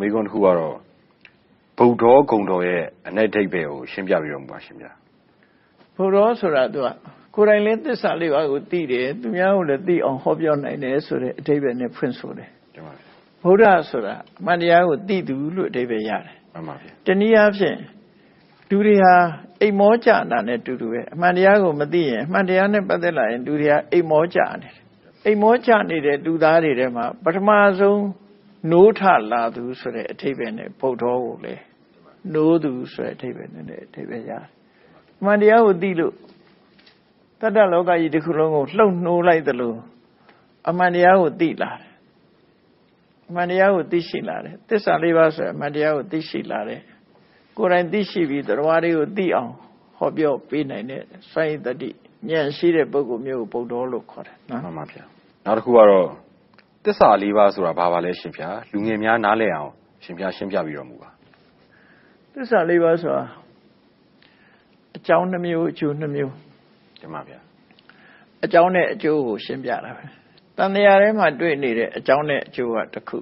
မေကွန်းတစ်ခုကတော့ဗုဒ္ဓောဂုံတော်ရဲ့အ내ဒိဋ္ဌိကိုရှင်းပြပြီးတော့မပါရှင်ဗျာဘုရောဆိုတာသူကကိုယ်တိုင်လည်းသစ္စာလေးပါးကိုသိတယ်သူများကိုလည်းသိအောင်ဟောပြောနိုင်တယ်ဆိုတဲ့အဓိပ္ပာယ်နဲ့ဖွင့်ဆိုတယ်တင်ပါဗျာဗုဒ္ဓဆိုတာအမှန်တရားကိုသိသူလို့အဓိပ္ပာယ်ရတယ်မှန်ပါဗျာတနည်းအားဖြင့်လူတွေဟာအိမ်မောကြတာနဲ့တူတူပဲအမှန်တရားကိုမသိရင်အမှန်တရားနဲ့ပတ်သက်လာရင်လူတွေဟာအိမ်မောကြနေတယ်အိမ်မောကြနေတဲ့လူသားတွေထဲမှာပထမဆုံး နိုးထလာသူဆိုတဲ့အထိပ္ပယ်နဲ့ဗုဒ္ဓောကိုလေနိုးသူဆိုတဲ့အထိပ္ပယ်နဲ့အထိပ္ပယ်ရတယ်အမှန်တရားကိုသိလို့တတ္တလောကကြီးတစ်ခုလုံးကိုလှုပ်နှိုးလိုက်သလိုအမှန်တရားကိုသိလာတယ်အမှန်တရားကိုသိရှိလာတယ်သစ္စာလေးပါးဆိုအမှန်တရားကိုသိရှိလာတယ်ကိုယ်တိုင်သိရှိပြီးတရားတွေကိုသိအောင်ဟောပြောပေးနိုင်တဲ့စိုင်းတတိဉာဏ်ရှိတဲ့ပုဂ္ဂိုလ်မျိုးကိုဗုဒ္ဓလို့ခေါ်တယ်နော်မှန်ပါဗျာနောက်တစ်ခုကတော့ သစ္စာလေးပါးဆိုတာဘာပါလဲရှင်ဗျာလူငယ်များနားလည်အောင်ရှင်ဗျာရှင်းပြပြီးတော်မူပါသစ္စာလေးပါးဆိုတာအကြောင်းနှမျိုးအကျိုးနှမျိုးတင်ပါဗျာအကြောင်းနဲ့အကျိုးကိုရှင်းပြတာပဲတန်တရားထဲမှာတွေ့နေတဲ့အကြောင်းနဲ့အကျိုးကတစ်ခု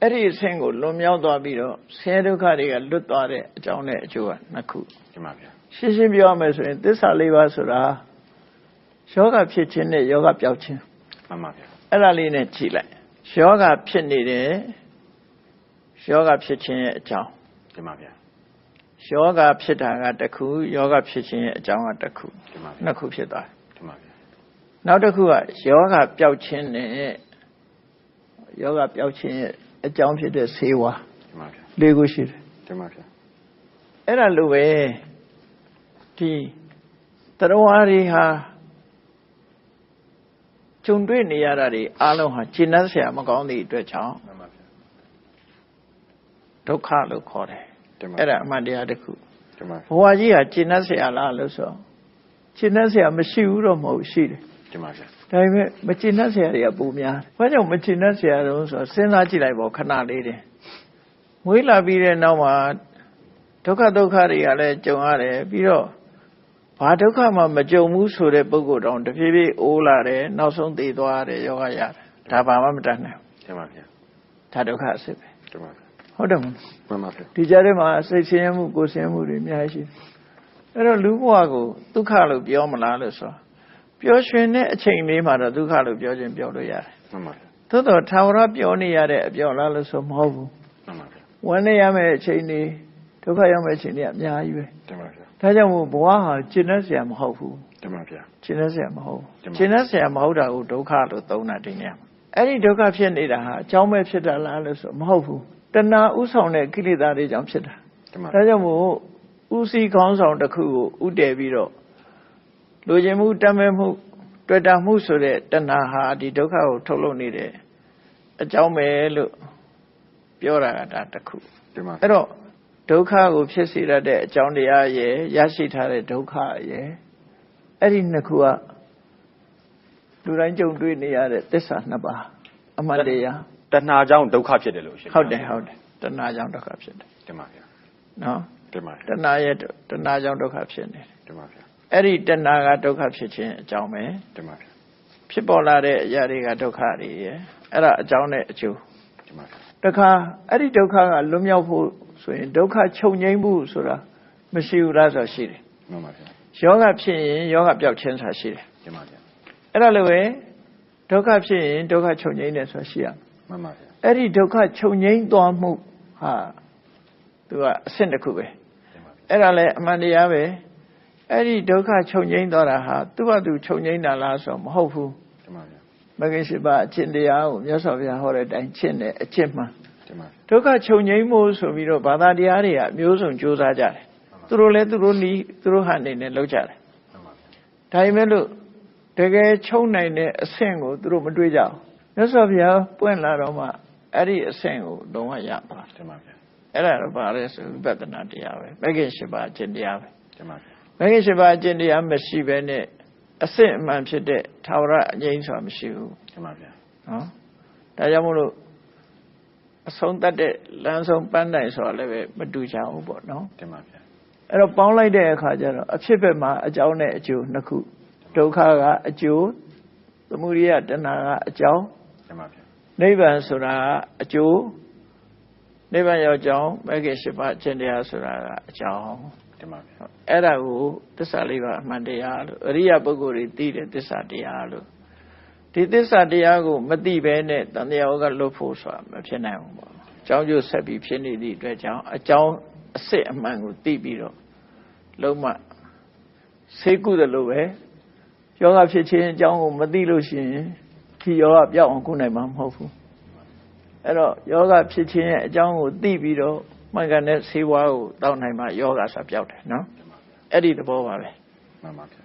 အဲ့ဒီအဆင့်ကိုလွန်မြောက်သွားပြီးတော့ဆင်းရဲဒုက္ခတွေကလွတ်သွားတဲ့အကြောင်းနဲ့အကျိုးကနှစ်ခုတင်ပါဗျာရှင်းရှင်းပြောရမယ်ဆိုရင်သစ္စာလေးပါးဆိုတာယောဂဖြစ်ခြင်းနဲ့ယောဂပျောက်ခြင်းမှန်ပါဗျာအဲ့ဒါလေးနဲ့ကြည့်လိုက် ယောဂဖြစ်နေတယ်ယောဂဖြစ်ခြင်းရဲ့အကြောင်းတင်ပါဗျာယောဂဖြစ်တာကတစ်ခုယောဂဖြစ်ခြင်းရဲ့အကြောင်းကတစ်ခုနှစ်ခုဖြစ်သွားတယ်တင်ပါဗျာနောက်တစ်ခုကယောဂပျောက်ခြင်းနဲ့ယောဂပျောက်ခြင်းရဲ့အကြောင်းဖြစ်တဲ့ဆေးဝါးတင်ပါဗျာလေးခုရှိတယ်တင်ပါဗျာအဲ့ဒါလိုပဲဒီတရားဝါတွေဟာ ကြုံတွေ့နေရတာတွေအလုံးဟာခြေနှက်ဆရာမကောင်းသည့်အတွက်ကြောင့်ဒုက္ခလို့ခေါ်တယ်အဲ့ဒါအမှန်တရားတစ်ခုဘဝကြီးဟာခြေနှက်ဆရာလားလို့ဆိုခြေနှက်ဆရာမရှိဘူးတော့မဟုတ်ရှိတယ်ကျမဆရာဒါပေမဲ့မခြေနှက်ဆရာတွေကပုံများဘာကြောင့်မခြေနှက်ဆရာတော့ဆိုစဉ်းစားကြည့်လိုက်ပေါ့ခဏလေးတည်းမွေးလာပြီးတဲ့နောက်မှာဒုက္ခဒုက္ခတွေကလည်းကြုံရတယ်ပြီးတော့ ဘာဒုက္ခမှမကြုံဘူးဆိုတဲ့ပုဂ္ဂိုလ်တောင်တဖြည်းဖြည်းအိုးလာတယ်နောက်ဆုံးသိသွားတယ်ယောဂရတယ်ဒါဘာမှမတတ်နိုင်ဘူးတင်ပါဗျာဒါဒုက္ခအစစ်ပဲတင်ပါဗျာဟုတ်တယ်မလားမှန်ပါဗျာဒီကြားထဲမှာစိတ်ဆင်းရဲမှုကိုယ်ဆင်းရဲမှုတွေအများကြီးရှိတယ်အဲ့တော့လူဘဝကိုဒုက္ခလို့ပြောမလားလို့ဆိုပျော်ရွှင်တဲ့အချိန်လေးမှာတော့ဒုက္ခလို့ပြောခြင်းပြောလို့ရတယ်မှန်ပါဗျာသို့တော့သာဝရပြောနေရတဲ့အပြောလားလို့ဆိုမဟုတ်ဘူးမှန်ပါဗျာဝမ်းနေရမယ့်အချိန်လေး ဒုက္ခရောက်မဲ့အချိန်လေးကအများကြီးပဲတမန်ပါဗျာဒါကြောင့်မို့ဘဝဟာရှင်းနေဆရာမဟုတ်ဘူးတမန်ပါဗျာရှင်းနေဆရာမဟုတ်ရှင်းနေဆရာမဟုတ်တာကိုဒုက္ခလို့သုံးတာတင်နေအဲ့ဒီဒုက္ခဖြစ်နေတာဟာအကြောင်းမဲ့ဖြစ်တာလားလို့ဆိုမဟုတ်ဘူးတဏှာဥဆောင်တဲ့ကိလေသာတွေကြောင့်ဖြစ်တာဒါကြောင့်မို့ဥစည်းခေါင်းဆောင်တစ်ခုကိုဥတည်ပြီးတော့လိုချင်မှုတမ်းမဲ့မှုတွေ့တာမှုဆိုတဲ့တဏှာဟာဒီဒုက္ခကိုထုတ်လုပ်နေတယ်အကြောင်းပဲလို့ပြောတာကဒါတစ်ခုအဲ့တော့ ဒုက္ခကိုဖြစ်စေရတဲ့အကြောင်းတရားရယ်ရရှိထားတဲ့ဒုက္ခရယ်အဲ့ဒီနှစ်ခုကလူတိုင်းကြုံတွေ့နေရတဲ့သစ္စာနှစ်ပါးအမှန်တရားတဏှာကြောင့်ဒုက္ခဖြစ်တယ်လို့ရှင်းဟုတ်တယ်ဟုတ်တယ်တဏှာကြောင့်ဒုက္ခဖြစ်တယ်တင်ပါဗျာနော်တင်ပါတဏှာရဲ့တဏှာကြောင့်ဒုက္ခဖြစ်နေတယ်တင်ပါဗျာအဲ့ဒီတဏှာကဒုက္ခဖြစ်ခြင်းအကြောင်းပဲတင်ပါဗျာဖြစ်ပေါ်လာတဲ့အရာတွေကဒုက္ခတွေရယ်အဲ့ဒါအကြောင်းနဲ့အကျိုးတင်ပါဗျာ တခါအဲ့ဒီဒုက္ခကလွတ်မြောက်ဖို့ဆိုရင်ဒုက္ခချုပ်ငြိမ်းမှုဆိုတာမရှိဘူးလားဆိုရှိတယ်မှန်ပါဗျာယောဂဖြစ်ရင်ယောဂပျောက်ခြင်းဆိုတာရှိတယ်မှန်ပါဗျာအဲ့ဒါလိုပဲဒုက္ခဖြစ်ရင်ဒုက္ခချုပ်ငြိမ်းတယ်ဆိုတာရှိရမှန်ပါဗျာအဲ့ဒီဒုက္ခချုပ်ငြိမ်းသွားမှုဟာသူကအဆင့်တစ်ခုပဲအဲ့ဒါလည်းအမှန်တရားပဲအဲ့ဒီဒုက္ခချုပ်ငြိမ်းသွားတာဟာသူ့ဘာသူချုပ်ငြိမ်းတာလားဆိုတော့မဟုတ်ဘူး မှန်ပါဗျာမဂ္ဂင်ရှိပါအကျင့်တရားကိုမြတ်စွာဘုရားဟောတဲ့အတိုင်းကျင့်တယ်အကျင့်မှန်ဒုက္ခချုပ်ငြိမ်းမှုဆိုပြီးတော့ဘာသာတရားတွေကအမျိုးစုံကြိုးစားကြတယ်သူတို့လည်းသူတို့နီးသူတို့ဟာနေနဲ့လောက်ကြတယ်ဒါပေမဲ့လို့တကယ်ချုပ်နိုင်တဲ့အဆင့်ကိုသူတို့မတွေးကြဘူးမြတ်စွာဘုရားပွင့်လာတော့မှအဲ့ဒီအဆင့်ကိုလုံးဝရသွားတယ်အဲ့ဒါတော့ဘာလဲဆိုဝိပဿနာတရားပဲမဂ္ဂင်၈ပါးအကျင့်တရားပဲမဂ္ဂင်၈ပါးအကျင့်တရားမရှိဘဲနဲ့ အစစ်အမှန်ဖြစ်တဲ့သာဝရအငြိမ်းဆိုတာမရှိဘူးတင်ပါဗျာနော်ဒါကြောင့်မို့လို့အဆုံးတတ်တဲ့လမ်းဆုံးပန်းတိုင်ဆိုတာလည်းပဲမတူကြဘူးပေါ့နော်တင်ပါဗျာအဲ့တော့ပေါင်းလိုက်တဲ့အခါကျတော့အဖြစ်ဘက်မှာအကြောင်းနဲ့အကျိုးနှစ်ခုဒုက္ခကအကျိုးသမုဒိယတဏှာကအကြောင်းတင်ပါဗျာနိဗ္ဗာန်ဆိုတာအကျိုးနိဗ္ဗာန်ရောက်ကြောင်းမဂ္ဂင်၈ပါးအကျင့်တရားဆိုတာကအကြောင်း တင်ပါဗျာအဲ့ဒါကိုသစ္စာလေးပါးအမှန်တရားလို့အရိယပုဂ္ဂိုလ်တွေသိတယ်သစ္စာတရားလို့ဒီသစ္စာတရားကိုမသိဘဲနဲ့တန်တရားကလွတ်ဖို့ဆိုတာမဖြစ်နိုင်ဘူးပေါ့အကြောင်းကျိုးဆက်ပြီးဖြစ်နေသည့်အတွက်ကြောင့်အကြောင်းအစစ်အမှန်ကိုသိပြီးတော့လုံးဝဆေးကုသလိုပဲယောဂဖြစ်ခြင်းအကြောင်းကိုမသိလို့ရှိရင်ဒီယောဂပြောက်အောင်ကုနိုင်မှာမဟုတ်ဘူးအဲ့တော့ယောဂဖြစ်ခြင်းရဲ့အကြောင်းကိုသိပြီးတော့ မှန်ကန်တဲ့ဆေးဝါးကိုတောက်နိုင်မှယောဂဆိုပြောက်တယ်နော်အဲ့ဒီသဘောပါပဲမှန်ပါဗျာ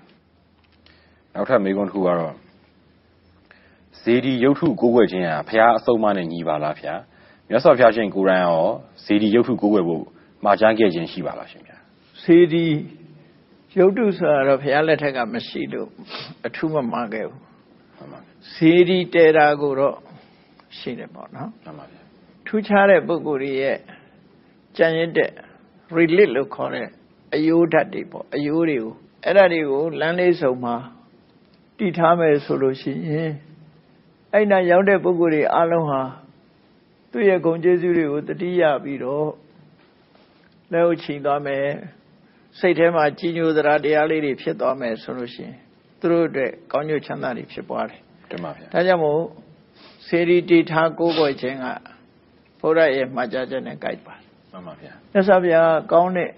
နောက်ထပ်မေးခွန်းတစ်ခုကတော့ဇေဒီရုပ်ထုကိုးကွယ်ခြင်းဟာဘုရားအဆုံးအမနဲ့ညီပါလားဗျာမြတ်စွာဘုရားရှင်ကိုယ်တိုင်ရောဇေဒီရုပ်ထုကိုးကွယ်ဖို့မှာကြားခဲ့ခြင်းရှိပါလားရှင်ဗျာစေဒီရုပ်တုဆိုတာတော့ဘုရားလက်ထက်ကမရှိလို့အထူးမမှားခဲ့ဘူးမှန်ပါဗျာစေဒီတေတာကိုတော့ရှိတယ်ပေါ့နော်မှန်ပါဗျာထူးခြားတဲ့ပုဂ္ဂိုလ်တွေရဲ့ ကြံရစ်တဲ့ relate လို့ခေါ်တဲ့အယိုးဓာတ်တွေပေါ့အယိုးတွေကိုအဲ့ဒါတွေကိုလမ်းလေးစုံမှာတည်ထားမယ်ဆိုလို့ရှိရင်အဲ့နာရောက်တဲ့ပုဂ္ဂိုလ်တွေအလုံးဟာသူ့ရဲ့ဂုဏ်ကျေးဇူးတွေကိုတတိယပြီးတော့လက်ဥချီသွားမယ်စိတ်ထဲမှာကြီးညိုသရာတရားလေးတွေဖြစ်သွားမယ်ဆိုလို့ရှိရင်သူတို့အတွက်ကောင်းကျိုးချမ်းသာတွေဖြစ်ပွားတယ်တင်ပါဗျာဒါကြောင့်မို့စေရီတီထားကိုးကွယ်ခြင်းကဘုရားရဲ့မှာကြားချက်နဲ့ကြိုက်ပါ မှန်ပါဗျာမြတ်စွာဘုရားကောင်းတဲ့တ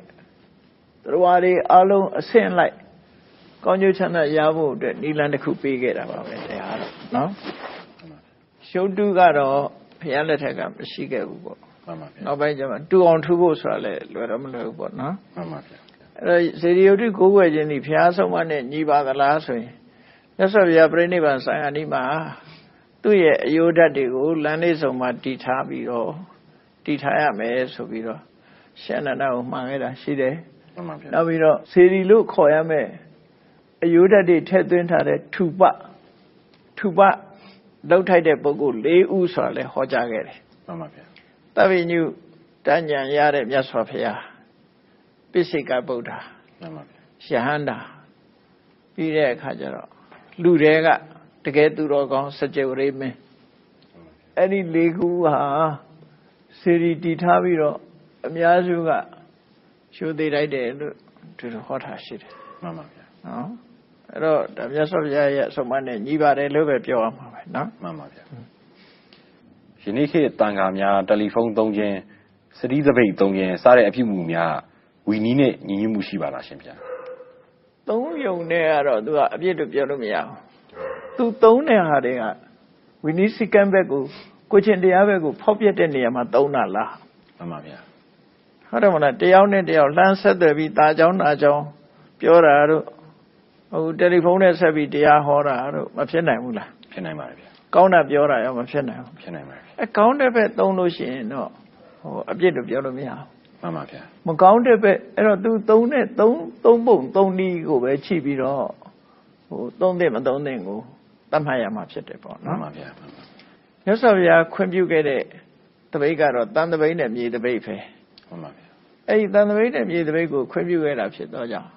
ရားတွေအလုံးအဆင့်လိုက်ကောင်းကျိုးချမ်းသာရဖို့အတွက်နိလန်တစ်ခုပေးခဲ့တာပါပဲတရားတော့နော်ရှုပ်တုကတော့ဘုရားလက်ထက်ကမရှိခဲ့ဘူးပေါ့မှန်ပါဗျာနောက်ပိုင်းကျမှတူအောင်ထူဖို့ဆိုတာလည်းလွယ်တော့မလွယ်ဘူးပေါ့နော်မှန်ပါဗျာအဲ့တော့စေရီယုတ်တိကိုးကွယ်ခြင်းဒီဘုရားဆုံးမနဲ့ညီပါသလားဆိုရင်မြတ်စွာဘုရားပြိဋိဘံဆိုင်အနိမှာသူ့ရဲ့အယိုးဓာတ်တွေကိုလမ်းလေးစုံမှာတည်ထားပြီးတော့ တည်ထားရမယ်ဆိုပြီးတော့ရှင်အနန္ဒကိုမှာခဲ့တာရှိတယ်မှန်ပါဗျာနောက်ပြီးတော့စေရီလို့ခေါ်ရမယ်အယိုးဓာတ်တွေထည့်သွင်းထားတဲ့ထူပထူပလောက်ထိုက်တဲ့ပုဂ္ဂိုလ်၄ဦးဆိုတာလည်းဟောကြားခဲ့တယ်မှန်ပါဗျာတပ္ပိညုတဉ္ဉံရတဲ့မြတ်စွာဘုရားပိစိကဗုဒ္ဓမှန်ပါဗျာယဟန္တာပြီးတဲ့အခါကျတော့လူတွေကတကယ်သူတော်ကောင်းစကြဝဠာမင်းအဲ့ဒီလေးခုဟာ စေရီတီထားပြီးတော့အများစုကရှိုးသေးလိုက်တယ်လို့သူတို့ဟောထားရှိတယ်မှန်ပါဗျာနော်အဲ့တော့ဒါမြတ်စွာဘုရားရဲ့အဆုံးအမနဲ့ညီပါတယ်လို့ပဲပြောရမှာပဲနော်မှန်ပါဗျာယနေ့ခေတ်တန်ခါများတယ်လီဖုန်းသုံးခြင်းစတိသပိတ်သုံးခြင်းစတဲ့အပြုအမူများဝီနီးနဲ့ညီညွတ်မှုရှိပါလားရှင်ဗျာသုံးယုံနဲ့ကတော့သူကအပြစ်တို့ပြောလို့မရဘူးသူသုံးတဲ့ဟာတွေကဝိနည်းစည်းကမ်းဘက်ကို ကိုချင်းတရားဘက်ကိုဖောက်ပြက်တဲ့နေရာမှာသုံးတာလား မှန်ပါဗျာ ဟုတ်တယ်မလားတယောက်နဲ့တယောက်လှမ်းဆက်သွယ်ပြီးตาเจ้าနာเจ้าပြောတာတို့ဟိုတယ်လီဖုန်းနဲ့ဆက်ပြီးတရားဟောတာတို့မဖြစ်နိုင်ဘူးလား ဖြစ်နိုင်ပါတယ်ဗျာ ကောင်းတာပြောတာရောမဖြစ်နိုင်ဘူး ဖြစ်နိုင်ပါတယ် အဲကောင်းတဲ့ဘက်သုံးလို့ရှိရင်တော့ဟိုအပြစ်တို့ပြောလို့မရဘူး မှန်ပါဗျာ မကောင်းတဲ့ဘက်အဲ့တော့ तू သုံးတဲ့သုံးသုံးပုံသုံးနည်းကိုပဲချိပြီးတော့ဟိုသုံးတဲ့မသုံးတဲ့ကိုတတ်မှတ်ရမှာဖြစ်တယ်ပေါ့ မှန် နော် ပါဗျာ မှန်ပါမြတ်စွာဘုရားခွင့်ပြုခဲ့တဲ့တပိတ်ကတော့တန်တပိတ်နဲ့မြေတပိတ်ပဲမှန်ပါဗျာအဲ့ဒီတန်တပိတ်နဲ့မြေတပိတ်ကိုခွင့်ပြုခဲ့တာဖြစ်တော့ကြောင့်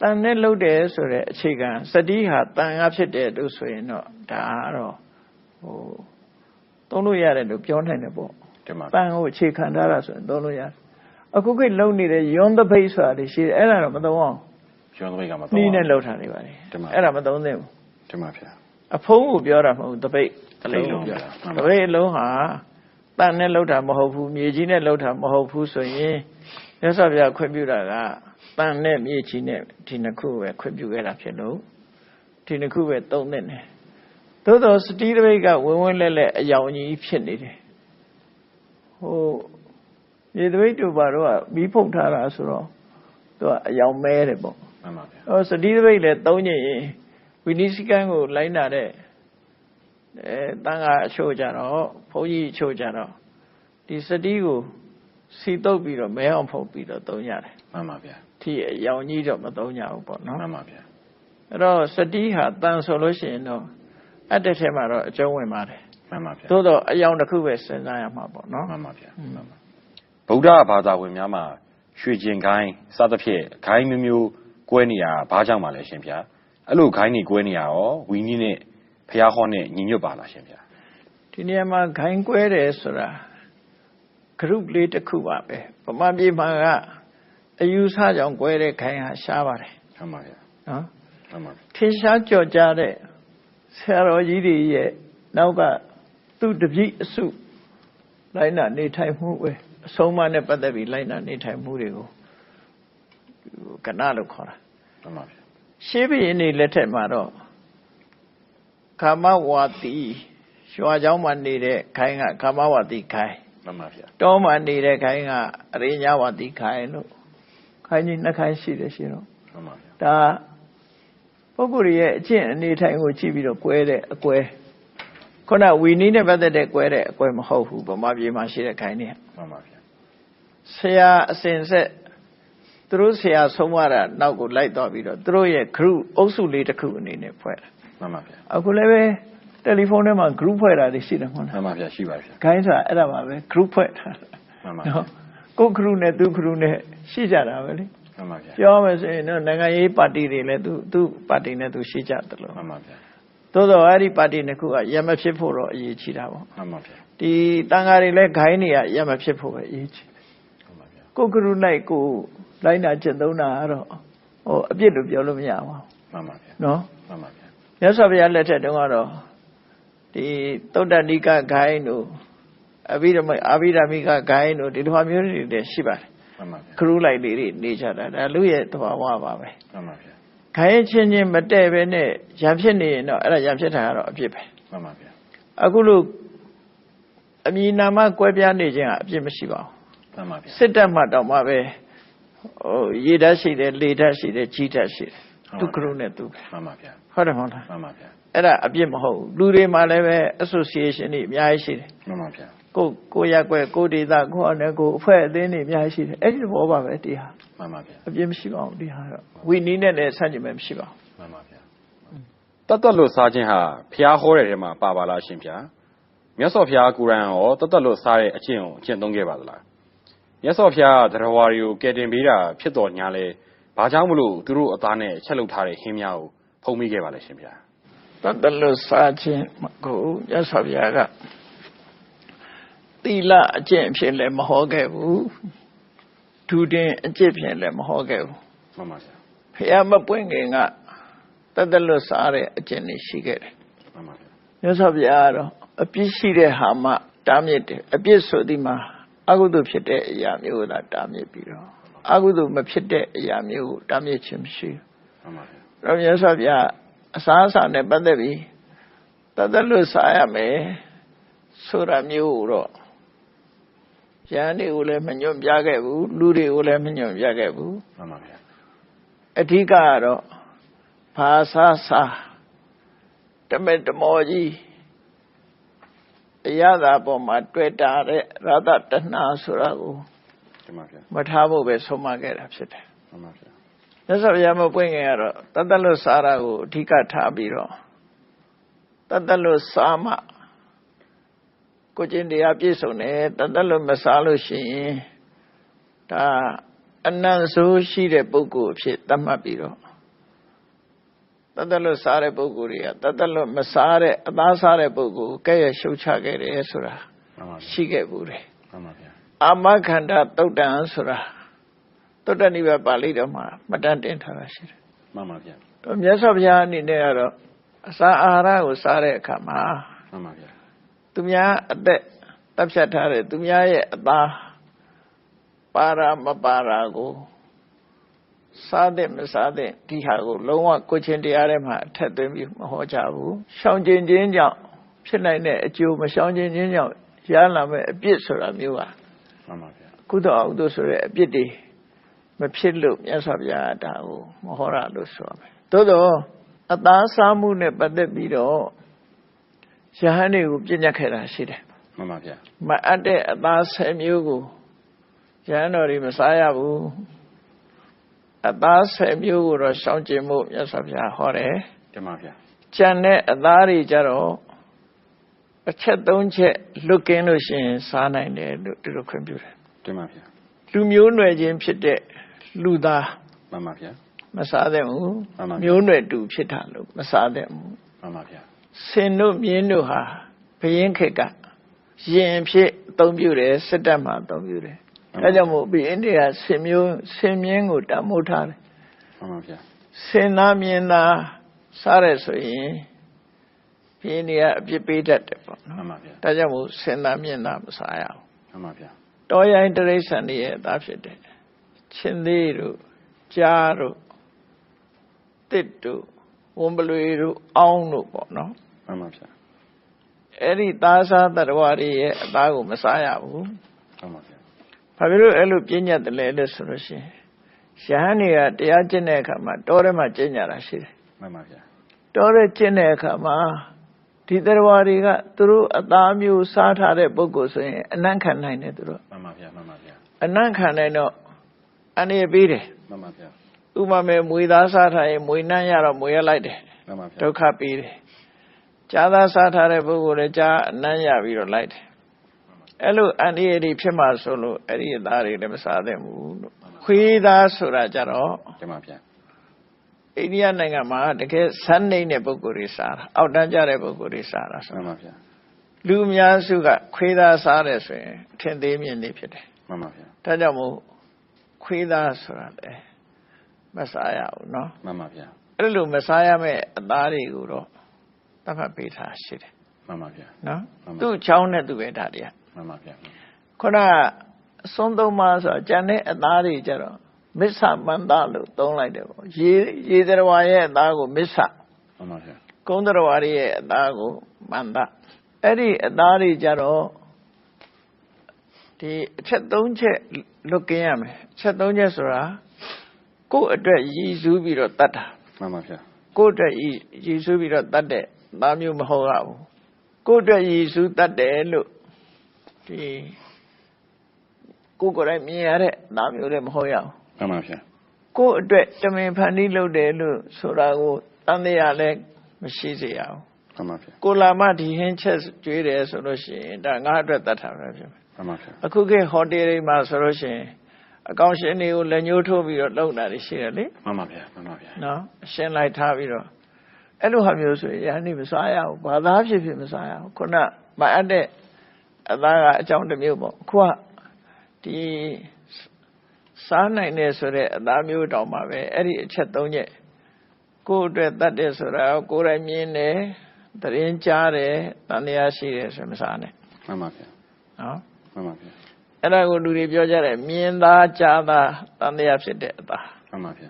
တန်နဲ့လှုပ်တယ်ဆိုတဲ့အခြေခံစတိဟာတန်ကဖြစ်တယ်လို့ဆိုရင်တော့ဒါကတော့ဟိုသုံးလို့ရတယ်လို့ပြောနိုင်တယ်ပေါ့တင်ပါတန်ကိုအခြေခံထားတာဆိုရင်သုံးလို့ရတယ်အခုခေတ်လုံနေတဲ့ယွန်းတပိတ်ဆိုတာတွေရှိတယ်အဲ့ဒါတော့မသုံးအောင်ကျွမ်းသပိတ်ကမနှီးနဲ့လှုပ်ထားနေပါလေတင်ပါအဲ့ဒါမသုံးသင့်ဘူးတင်ပါဗျာအဖုံးကိုပြောတာမဟုတ်ဘူးတပိတ် တစ်လုံးကိုပြောတာမှန်တပါပိတ်အလုံးဟာတန်နဲ့လှုပ်တာမဟုတ်ဘူးမြေကြီးနဲ့လှုပ်တာမဟုတ်ဘူးဆိုရင်မြတ်စွာဘုရားခွင့်ပြုတာကတန်နဲ့မြေကြီးနဲ့ဒီနှစ်ခုပဲခွင့်ပြုခဲ့တာဖြစ်လို့ဒီနှစ်ခုပဲသုံးသင့်တယ်သို့တော်စတိတပိတ်ကဝင်ဝင်လဲလဲအယောင်ကြီးဖြစ်နေတယ်ဟိုမြေတပိတ်တို့ဘာတော့ကမီးဖုတ်ထားတာဆိုတော့သူကအယောင်မဲတယ်ပေါ့မှန်ပါဗျာဟောစတိသပိတ်လည်းသုံးညင်ရင်ဝိနည်းစည်းကမ်းကိုလိုက်နာတဲ့ အဲတန်ခါအချို့ကြတော့ဘုန်းကြီးအချို့ကြတော့ဒီစတိကိုစီတုပ်ပြီးတော့မဲအောင်ဖုတ်ပြီးတော့သုံးရတယ်မှန်ပါဗျာဒီအယောင်ကြီးတော့မသုံးကြဘူးပေါ့နော်မှန်ပါဗျာအဲ့တော့စတိဟာတန်ဆိုလို့ရှိရင်တော့အတ္တထဲမှာတော့အကျုံးဝင်ပါတယ်မှန်ပါဗျာသို့တော့အယောင်တစ်ခုပဲစဉ်းစားရမှာပေါ့နော်မှန်ပါဗျာอืมမှန်ပါဗုဒ္ဓဘာသာဝင်များမှာရွှေကျင်ခိုင်းစသဖြင့်ခိုင်းမျိုးမျိုးကွဲနေရဘာကြောင့်ပါလဲရှင်ဗျာအဲ့လိုခိုင်းနေကွဲနေရရောဝီနီးနဲ့ ဖះဟောနဲ့ညီညွတ်ပါလားရှင်ဗျာဒီနေရာမှာခိုင်းကွဲတယ်ဆိုတာ group လေးတစ်ခုပါပဲဗမာပြည်မှာကအယူဆကြောင့်꿰တဲ့ခိုင်ဟာရှားပါတယ်မှန်ပါဗျာနော်မှန်ပါဗျာထင်ရှားကြော်ကြားတဲ့ဆရာတော်ကြီးတွေရဲ့နောက်ကသူ့တပည့်အစုလိုက်နာနေထိုင်မှုပဲအဆုံးအမနဲ့ပတ်သက်ပြီးလိုက်နာနေထိုင်မှုတွေကိုကဏလို့ခေါ်တာမှန်ပါဗျာရှေးဘုရင်နေလက်ထက်မှာတော့ ကာမဝါတိရွာเจ้าမှာနေတဲ့ခိုင်းကကာမဝါတိခိုင်း မှန်ပါဗျာ တောမှာနေတဲ့ခိုင်းကအရိညာဝါတိခိုင်းလို့ခိုင်းကြီးနှစ်ခိုင်းရှိတယ်ရှင်တော့ မှန်ပါဗျာ ဒါပုဂ္ဂိုလ်ရဲ့အကျင့်အနေထိုင်ကိုကြည့်ပြီးတော့꿰တဲ့အကွဲခုနဝီနီးနဲ့ပတ်သက်တဲ့꿰တဲ့အကွဲမဟုတ်ဘူးဗမာပြည်မှာရှိတဲ့ခိုင်းနေ မှန်ပါဗျာ ဆရာအစဉ်ဆက်သူတို့ဆရာဆုံးမတာနောက်ကိုလိုက်တော့ပြီးတော့သူတို့ရဲ့ group အုပ်စုလေးတစ်ခုအနေနဲ့ဖွဲ့တာ မှန်ပါဗျာအခုလည်းပဲတယ်လီဖုန်းထဲမှာ group ဖွဲ့တာတွေရှိတယ်မဟုတ်မှလားန်ပါဗျာရှိပါဗျာခိုင်းဆိုတာအဲ့ဒါပါပဲ group ဖွဲ့တာမှန်ပါဗျာနော်ကိုယ် group နဲ့သူ group နဲ့ရှိကြတာပဲလေမှန်ပါဗျာပြောမယ်ဆိုရင်တော့နိုင်ငံရေးပါတီတွေလည်းသူသူပါတီနဲ့သူရှိကြတယ်လို့မှန်ပါဗျာသို့တော့အဲ့ဒီပါတီနှစ်ခုကရမဖြစ်ဖို့တော့အရေးကြီးတာပေါ့မှန်ပါဗျာဒီတန်ဃာတွေလည်းဂိုင်းတွေကရမဖြစ်ဖို့ပဲအရေးကြီးတယ်မှန်ပါဗျာကိုယ် group လိုက်ကိုယ်လိုက်နာကျင့်သုံးတာကတော့ဟိုအပြစ်လို့ပြောလို့မရပါဘူးမှန်ပါဗျာနော်မှန်ပါဗျာ မြတ်စွာဘုရားလက်ထက်တုန်းကတော့ဒီသုတ္တနိကဂိုင်းတို့အဘိဓမ္မအာဘိဓမ္မိကဂိုင်းတို့ဒီလိုဟာမျိုးတွေလည်းရှိပါတယ်မှန်ပါဗျာခရူးလိုက်လေးတွေနေကြတာဒါလူရဲ့သဘာဝပါပဲမှန်ပါဗျာဂိုင်းချင်းချင်းမတည့်ပဲနဲ့ရံဖြစ်နေရင်တော့အဲ့ဒါရံဖြစ်တာကတော့အပြစ်ပဲမှန်ပါဗျာအခုလို့အမည်နာမကွဲပြားနေခြင်းကအပြစ်မရှိပါဘူးမှန်ပါဗျာစစ်တပ်မှတောင်မှပဲဟိုရေဓာတ်ရှိတယ်လေဓာတ်ရှိတယ်ကြီးဓာတ်ရှိတယ်သူခရုနဲ့သူပဲမှန်ပါဗျာ ဟုတ်တယ်မဟုတ်လားမှန်ပါဗျာအဲ့ဒါအပြစ်မဟုတ်ဘူးလူတွေမှလည်းပဲ association တွေအများကြီးရှိတယ်မှန်ပါဗျာကိုကိုရက်ွယ်ကိုဒေတာကိုအနေကိုအဖွဲ့အသင်းတွေအများကြီးရှိတယ်အဲ့ဒီဘောပါပဲဒီဟာမှန်ပါဗျာအပြစ်မရှိပါဘူးဒီဟာတော့ဝီနီးနဲ့လည်းဆန့်ကျင်မဲ့မရှိပါဘူးမှန်ပါဗျာတတ်တတ်လို့စားခြင်းဟာဖျားဟောတဲ့ထဲမှာပါပါလားရှင်ဗျာမြတ်စွာဘုရားကိုယ်တိုင်ရောတတ်တတ်လို့စားတဲ့အကျင့်ကိုအကျင့်သုံးခဲ့ပါသလားမြတ်စွာဘုရားတရားဝါတွေကိုကယ်တင်ပေးတာဖြစ်တော်ညာလဲဘာကြောင့်မလို့သူတို့အသားနဲ့ချက်လုပ်ထားတဲ့ဟင်းများကို ဖုံးမိခဲ့ပါလဲရှင်ဗျာတတ်တယ်လို့စားခြင်းမကိုရသော်ဗျာကတိလအကျင့်အဖြစ်လည်းမဟောခဲ့ဘူးဒူတင်အကျင့်ဖြင့်လည်းမဟောခဲ့ဘူးမှန်ပါဗျာဖះမပွင့်ခင်ကတတ်တယ်လို့စားတဲ့အကျင့်တွေရှိခဲ့တယ်မှန်ပါဗျာမြတ်စွာဘုရားကတော့အပြစ်ရှိတဲ့ဟာမှတားမြစ်တယ်အပြစ်ဆိုဒီမှာအကုသိုလ်ဖြစ်တဲ့အရာမျိုးကိုသာတားမြစ်ပြီးတော့အကုသိုလ်မဖြစ်တဲ့အရာမျိုးကိုတားမြစ်ခြင်းမရှိဘူးမှန်ပါဗျာ တော့မြတ်စွာဘုရားအစားအစာနဲ့ပတ်သက်ပြီးတသက်လို့စားရမယ်ဆိုတာမျိုးကိုတော့ရဟန်းတွေကိုလည်းမညွန့်ပြခဲ့ဘူးလူတွေကိုလည်းမညွန့်ပြခဲ့ဘူးမှန်ပါဗျာအဓိကကတော့ဘာသာစာတမေတမောကြီးအရသာပေါ်မှာတွေ့တာတဲ့ရသတဏှာဆိုတာကိုမှန်ပါဗျာမထားဖို့ပဲဆုံးမခဲ့တာဖြစ်တယ်မှန်ပါဗျာ မြတ်စွာဘုရားမပွင့်ခင်ကတော့တတ်တတ်လို့စားတာကိုအဓိကထားပြီးတော့တတ်တတ်လို့စားမှကိုကျင့်တရားပြည့်စုံတယ်တတ်တတ်လို့မစားလို့ရှိရင်ဒါအနန္ဆိုးရှိတဲ့ပုဂ္ဂိုလ်အဖြစ်သတ်မှတ်ပြီးတော့တတ်တတ်လို့စားတဲ့ပုဂ္ဂိုလ်တွေကတတ်တတ်လို့မစားတဲ့အသားစားတဲ့ပုဂ္ဂိုလ်ကိုကဲ့ရဲ့ရှုတ်ချခဲ့တယ်ဆိုတာမှန်ပါဗျာရှိခဲ့ဘူးတယ်မှန်ပါဗျာအာမခန္ဓာတုတ်တံဆိုတာ တုတ်တနိဗ္ဗာန်ပါဠိတော်မှာမှတ်တမ်းတင်ထားတာရှိတယ်မှန်ပါဗျာ။တော့မြတ်စွာဘုရားအနေနဲ့ကတော့အစာအာဟာရကိုစားတဲ့အခါမှာမှန်ပါဗျာသူများအသက်တပ်ဖြတ်ထားတဲ့သူများရဲ့အသားပါရမပါရာကိုစားတဲ့မစားတဲ့ဒီဟာကိုလုံးဝကိုယ်ချင်းတရားထဲမှာအထက်သွင်းပြီးမဟောကြဘူး။ရှောင်ကျင်ခြင်းကြောင့်ဖြစ်နိုင်တဲ့အကျိုးမရှောင်ကျင်ခြင်းကြောင့်ရလာမဲ့အပြစ်ဆိုတာမျိုးပါမှန်ပါဗျာကုသိုလ်အကုသိုလ်ဆိုတဲ့အပြစ်တွေ မဖြစ်လို့မြတ်စွာဘုရားကဒါကိုမဟောရလို့ဆိုရမယ်သို့တော့အသားစားမှုနဲ့ပတ်သက်ပြီးတော့ယဟန်တွေကိုပြည့်ညတ်ခဲ့တာရှိတယ်မှန်ပါဗျာမအပ်တဲ့အသားဆယ်မျိုးကိုယဟန်တော်တွေမစားရဘူးအသားဆယ်မျိုးကိုတော့ရှောင်ကျင်ဖို့မြတ်စွာဘုရားဟောတယ်တင်ပါဗျာကြံတဲ့အသားတွေကြတော့အချက်သုံးချက်လွတ်ကင်းလို့ရှိရင်စားနိုင်တယ်လို့ဒီလိုခွင့်ပြုတယ်တင်ပါဗျာလူမျိုးနွယ်ချင်းဖြစ်တဲ့ လူသားမှန်ပါဗျာမစားသင့်ဘူးမှန်ပါဗျာမျိုးနွယ်တူဖြစ်တာလို့မစားသင့်ဘူးမှန်ပါဗျာဆင်တို့မြင်းတို့ဟာဘယင်းခေတ်ကရင်ဖြစ်အသုံးပြုတယ်စစ်တပ်မှာအသုံးပြုတယ်အဲကြောင့်မို့ဒီအိန္ဒိယဆင်မျိုးဆင်မြင်းကိုတတ်မိုးထားတယ်မှန်ပါဗျာဆင်သားမြင်သားစားရဆိုရင်ဒီအိန္ဒိယအပြစ်ပေးတတ်တယ်ပေါ့မှနော်န်ပါဗျာဒါကြောင့်မို့ဆင်သားမြင်သားမစားရဘူးမှန်ပါဗျာတောရိုင်းတရိษံတွေရဲ့အသားဖြစ်တယ် ချင်းသေးတို့ကြားတို့တစ်တို့ဝံပလွေတို့အောင်းတို့ပေါ့နော်မှန်ပါဗျာအဲ့ဒီသားစားတတ္တဝါတွေရဲ့အသားကိုမစားရဘူးမှန်ပါဗျာဘာဖြစ်လို့အဲ့လိုပြည့်ညတ်တယ်လဲလို့ဆိုလို့ရှိရင်ယဟန်တွေကတရားကျင့်တဲ့အခါမှာတောထဲမှာကျင့်ကြတာရှိတယ်မှန်ပါဗျာတောထဲကျင့်တဲ့အခါမှာဒီတတ္တဝါတွေကသူတို့အသားမျိုးစားထားတဲ့ပုဂ္ဂိုလ်ဆိုရင်အနံ့ခံနိုင်တယ်သူတို့မှန်ပါဗျာမှန်ပါဗျာအနံ့ခံနိုင်တော့ အနေပေးတယ်မှန်ပါဗျာဥပမာမွေသားစားထားရင်မွေနှမ်းရတော့မွေရလိုက်တယ်မှန်ပါဗျာဒုက္ခပေးတယ်ကြားသားစားထားတဲ့ပုဂ္ဂိုလ်လည်းကြားအနှမ်းရပြီးတော့လိုက်တယ်အဲ့လိုအန္တရာယ်တွေဖြစ်မှဆိုလို့အဲ့ဒီအသားတွေလည်းမစားသင့်ဘူးလို့ခွေးသားဆိုတာကြတော့ကျမဗျာအိန္ဒိယနိုင်ငံမှာတကယ်ဇန်နေတဲ့ပုဂ္ဂိုလ်တွေစားတာအောက်တန်းကြတဲ့ပုဂ္ဂိုလ်တွေစားတာဆိုမှန်ပါဗျာလူအများစုကခွေးသားစားတယ်ဆိုရင်အထင်သေးမြင်နေဖြစ်တယ်မှန်ပါဗျာဒါကြောင့်မို့ ခွေးသားဆိုတာလေမစားရဘူးเนาะ မှန်ပါဗျာ အဲ့လိုမစားရမယ့်အသားတွေကိုတော့သတ်မှတ်ပေးထားရှိတယ် မှန်ပါဗျာ နော် မှန်ပါ သူ့ချောင်းနဲ့သူပဲဒါတွေက မှန်ပါဗျာ ခုနကအစွန်းသုံးပါးဆိုတာကြံတဲ့အသားတွေကြတော့မစ္ဆမန္တလို့သုံးလိုက်တယ်ပေါ့ရေရေတရဝါရဲ့အသားကိုမစ္ဆ မှန်ပါဗျာ ကုန်းတရဝါရဲ့အသားကိုမန္တအဲ့ဒီအသားတွေကြတော့ ဒီအချက်၃ချက်လွတ်ကင်းရမယ်အချက်၃ချက်ဆိုတာကိုယ့်အတွက်ရည်စူးပြီးတော့တတ်တာမှန်ပါဗျာကိုယ့်အတွက်ရည်ရည်စူးပြီးတော့တတ်တဲ့သားမျိုးမဟုတ်ရဘူးကိုယ့်အတွက်ရည်စူးတတ်တယ်လို့ဒီကိုယ်ကိုယ်တိုင်မြင်ရတဲ့သားမျိုးလည်းမဟုတ်ရဘူးမှန်ပါဗျာကိုယ့်အတွက်တမင်ဖန်တီးလုပ်တယ်လို့ဆိုတာကိုတန်တရားလည်းမရှိစေရဘူးမှန်ပါဗျာကိုလာမဒီဟင်းချက်ကျွေးတယ်ဆိုလို့ရှိရင်ဒါငါအတွက်တတ်တာပဲဖြစ်မယ်မှန်ပါဗျာ အခုခေတ်ဟိုတယ်တွေမှာဆိုလို့ရှိရင်အကောင်ရှင်တွေကိုလက်ညှိုးထိုးပြီးတော့လုပ်တာတွေရှိတယ်လေမှန်ပါဗျာမှန်ပါဗျာနော်အရှင်းလိုက်ထားပြီးတော့အဲ့လိုဟာမျိုးဆိုရင်ယဟန်နေမစားရဘူးဘာသာဖြစ်ဖြစ်မစားရဘူးခုနမအပ်တဲ့အသားကအကြောင်းတစ်မျိုးပေါ့ခုကဒီစားနိုင်တယ်ဆိုတဲ့အသားမျိုးတောင်မှပဲအဲ့ဒီအချက်သုံးချက်ကိုယ့်အတွက်တတ်တယ်ဆိုတာကိုယ်တိုင်မြင်တယ်တရင်ကြားတယ်တန်တရားရှိတယ်ဆိုရင်မစားနဲ့မှန်ပါဗျာနော် မှန်ပါဗျာအဲ့ဒါကိုလူတွေပြောကြတယ်မြင်သားကြားသားတန်တရားဖြစ်တဲ့အသားမှန်ပါဗျာ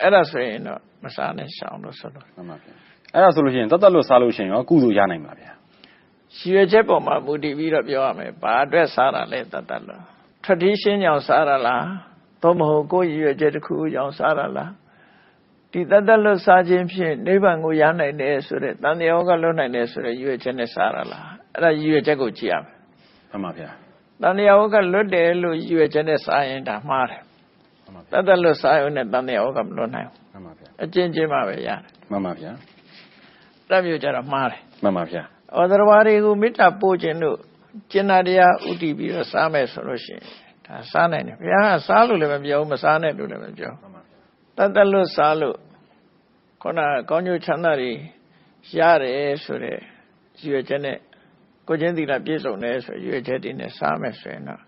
အဲ့ဒါဆိုရင်တော့မစားနဲ့ရှောင်လို့ဆိုလို့မှန်ပါဗျာအဲ့ဒါဆိုလို့ရှိရင်တတ်တတ်လို့စားလို့ရှိရင်ရောကုသိုလ်ရနိုင်ပါဗျာရည်ရွယ်ချက်ပေါ်မှာမူတည်ပြီးတော့ပြောရမယ်ဘာအတွက်စားတာလဲတတ်တတ်လို့ tradition ကြောင့်စားတာလားသို့မဟုတ်ကိုယ်ရည်ရွယ်ချက်တစ်ခုကြောင့်စားတာလားဒီတတ်တတ်လို့စားခြင်းဖြင့်နိဗ္ဗာန်ကိုရနိုင်တယ်ဆိုတဲ့တန်တရားကလွတ်နိုင်တယ်ဆိုတဲ့ရည်ရွယ်ချက်နဲ့စားတာလားအဲ့ဒါရည်ရွယ်ချက်ကိုကြည့်ရမယ်မှန်ပါဗျာ တန်တရားကလွတ်တယ်လို့ရည်ရွယ်ချက်နဲ့စားရင်ဒါမှားတယ်မှန်ပါတဗျာတ်တတ်လို့စားရုံနဲ့တန်တရားကမလွတ်နိုင်ဘူးမှန်ပါဗျာအကျဉ်းချင်းမှပဲရတယ်မှန်ပါဗျာအဲ့မျိုးကြတော့မှားတယ်မှန်ပါဗျာဩသရဝါတွေကိုမေတ္တာပို့ခြင်းလို့ကျင်နာတရားဥတည်ပြီးတော့စားမယ်ဆိုလို့ရှိရင်ဒါစားနိုင်တယ်ဘုရားကစားလို့လည်းမပြောဘူးမစားနဲ့လို့လည်းမပြောမှန်ပါဗျာတတ်တတ်လို့စားလို့ခုနကောင်းကျိုးချမ်းသာတွေရတယ်ဆိုတဲ့ရည်ရွယ်ချက်နဲ့ ကိုချင်းသီလပြည့်စုံတယ်ဆိုရည်ရွယ်ချက်တွေနဲ့စားမယ်ဆိုရင်တော့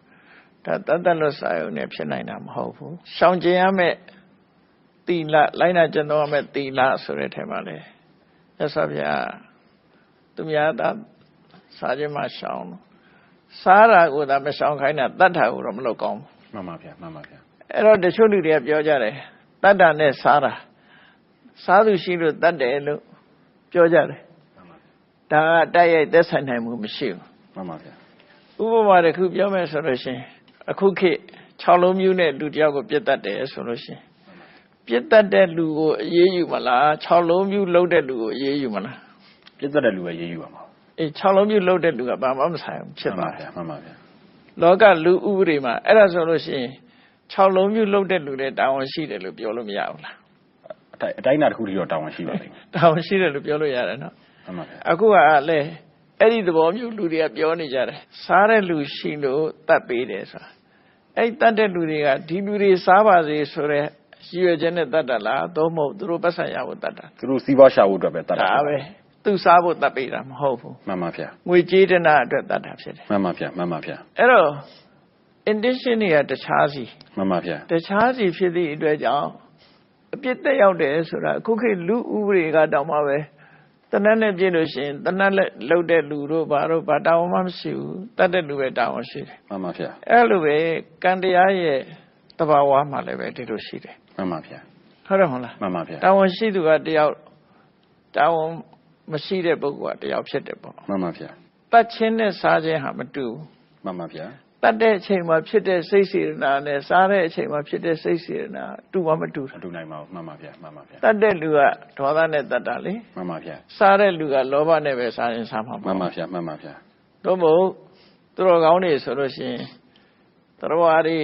ဒါတတ်တတ်လို့စားရုံနဲ့ဖြစ်နိုင်တာမဟုတ်ဘူးရှောင်ကျင်ရမယ့်သီလလိုက်နာကျင့်သုံးရမယ့်သီလဆိုတဲ့ထဲမှာလေရသော်ဗျာသူများသာစားခြင်းမှရှောင်လို့စားတာကိုသာမရှောင်ခိုင်းတာတတ်တာကိုတော့မလုပ်ကောင်းဘူးမှန်ပါဗျာမှန်ပါဗျာအဲ့တော့တချို့လူတွေကပြောကြတယ်တတ်တာနဲ့စားတာစားသူရှိလို့တတ်တယ်လို့ပြောကြတယ်မှန်ပါဗျာ ဒါကတိုက်ရိုက်သက်ဆိုင်နိုင်မှုမရှိမှန်ပါဗျာဘူးဥပမာတစ်ခုပြောမယ်ဆိုလို့ရှိရင်အခုခေတ်6လုံးမျိုးနဲ့လူတစ်ယောက်ကိုပြစ်တတ်တယ်ဆိုလို့ရှိရင်ပြစ်တတ်တဲ့လူကိုအေးအေးယူမလား6လုံးမျိုးလှုပ်တဲ့လူကိုအေးအေးယူမလားပြည့်သက်တဲ့လူပဲရေးယူပါမှာအေး6လုံးမျိုးလှုပ်တဲ့လူကဘာမှမဆိုင်ဘူးဖြစ်သွားတယ်မှန်ပါဗျာလောကလူဥပဒေမှာအဲ့ဒါဆိုလို့ရှိရင်6လုံးမျိုးလှုပ်တဲ့လူတွေတာဝန်ရှိတယ်လို့ပြောလို့မရဘူးလားအတိုင်းအတိုင်းနာတစ်ခုတည်းတော့တာဝန်ရှိပါလိမ့်မယ်တာဝန်ရှိတယ်လို့ပြောလို့ရတယ်နော်မှန်ပါဗျာ အခုကလည်းအဲ့ဒီသဘောမျိုးလူတွေကပြောနေကြတယ်စားတဲ့လူရှိလို့တတ်ပေးတယ်ဆိုတာအဲ့ဒီတတ်တဲ့လူတွေကဒီလူတွေစားပါစေဆိုတော့ရည်ရွယ်ချက်နဲ့တတ်တာလားသို့မဟုတ်သူတို့ပတ်စံရဖို့တတ်တာသူတို့စီးပွားရှာဖို့အတွက်ပဲတတ်တာဒါပဲသူစားဖို့တတ်ပေးတာမဟုတ်ဘူးမှန်ပါဗျာငွေကြေးတနာအတွက်တတ်တာဖြစ်တယ်မှန်ပါဗျာမှန်ပါဗျာအဲ့တော့ intention တွေကတခြားစီမှန်ပါဗျာတခြားစီဖြစ်သည့်အတွက်ကြောင့်အပြစ်သက်ရောက်တယ်ဆိုတာအခုခေတ်လူဥပဒေကတောင်မှပဲ တနတ်နဲ့ပြည့်လို့ရှိရင်တနတ်လက်လှုပ်တဲ့လူတို့ဘာတို့ဘာတာဝန်မှမရှိဘူးတတ်တဲ့လူပဲတာဝန်ရှိတယ်မှန်ပါဗျာအဲ့လိုပဲကံတရားရဲ့တဘာဝမှာလည်းပဲဒီလိုရှိတယ်မှန်ပါဗျာဟုတ်တယ်မဟုတ်လားမှန်ပါဗျာတာဝန်ရှိသူကတယောက်တာဝန်မရှိတဲ့ပုဂ္ဂိုလ်ကတယောက်ဖြစ်တယ်ပေါ့မှန်ပါဗျာတတ်ချင်းနဲ့စားခြင်းဟာမတူဘူးမှန်ပါဗျာ တတ်တဲ့အချိန်မှာဖြစ်တဲ့စိတ်စေတနာနဲ့စားတဲ့အချိန်မှာဖြစ်တဲ့စိတ်စေတနာတူမှမတူမဘူးတူနိုင်ပါဘူးမှန်ပါဗျာမှန်ပါဗျာတတ်တဲ့လူကဒေါသနဲ့တတ်တာလေမှန်ပါဗျာစားတဲ့လူကလောဘနဲ့ပဲစားရင်စားမှာမှပေါ့န်ပါဗျာမှန်ပါဗျာသို့မဟုတ်သူတော်ကောင်းတွေဆိုလို့ရှိရင်တရားတွေ